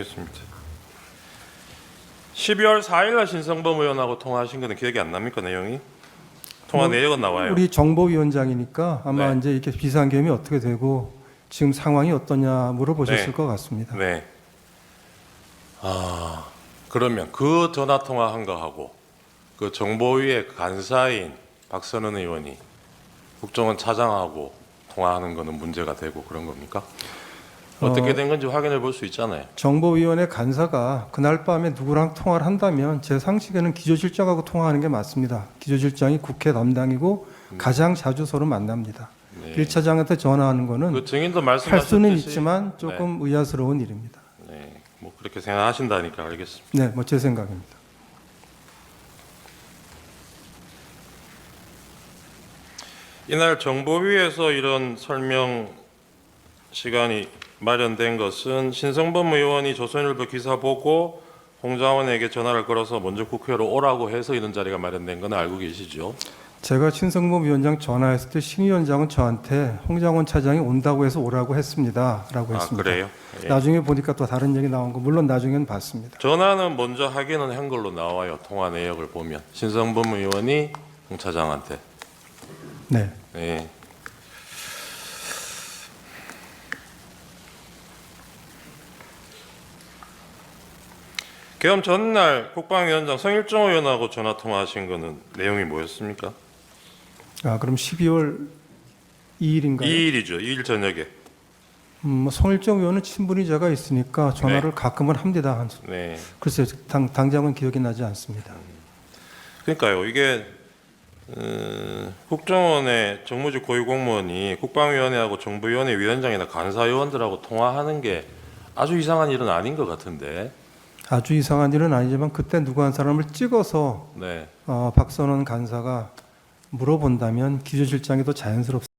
알겠습니다. 12월 4일 날 신성범 의원하고 통화하신 거는 기억이 안 납니까 내용이? 통화 뭐, 내역은 나와요. 우리 정보위원장이니까 아마 네. 이제 이렇게 비상계엄이 어떻게 되고 지금 상황이 어떠냐 물어보셨을 네. 것 같습니다. 네. 아 그러면 그 전화 통화한 거하고 그 정보위의 간사인 박선은 의원이 국정원 차장하고 통화하는 거는 문제가 되고 그런 겁니까? 어떻게 어, 된 건지 확인해 볼 수 있잖아요. 정보위원회 간사가 그날 밤에 누구랑 통화를 한다면 제 상식에는 기조실장하고 통화하는 게 맞습니다. 기조실장이 국회 담당이고 가장 자주 서로 만납니다. 네. 일 1차장한테 전화하는 거는 그 증인도 할 말씀하셨듯이 수는 있지만 조금 의아스러운 일입니다. 네, 뭐 그렇게 생각하신다니까 알겠습니다. 네, 뭐 제 생각입니다. 이날 정보위에서 이런 설명 시간이 마련된 것은 신성범 의원이 조선일보 기사 보고 홍장원에게 전화를 걸어서 먼저 국회로 오라고 해서 이런 자리가 마련된 건 알고 계시죠? 제가 신성범 위원장 전화했을 때 신 위원장은 저한테 홍장원 차장이 온다고 해서 오라고 했습니다라고 아 했습니다. 그래요? 예. 나중에 보니까 또 다른 얘기 나온 거 물론 나중에는 봤습니다. 전화는 먼저 하기는 한 걸로 나와요. 통화 내역을 보면 신성범 의원이 홍 차장한테. 네. 예. 계엄 전날 국방위원장 성일종 의원하고 전화 통화하신 거는 내용이 뭐였습니까? 아 그럼 12월 2일인가요? 2일이죠. 2일 저녁에. 음, 뭐 성일정 의원은 친분이 제가 있으니까 전화를 가끔은 합니다. 한- 네. 글쎄요, 당, 당장은 기억이 나지 않습니다. 그러니까요. 이게 어, 국정원의 정무직 고위 공무원이 국방위원회하고 정부위원회 위원장이나 간사위원들하고 통화하는 게 아주 이상한 일은 아닌 것 같은데. 아주 이상한 일은 아니지만 그때 누구 한 사람을 찍어서 네. 어, 박선원 간사가 물어본다면 기조실장이 더 자연스럽습니다.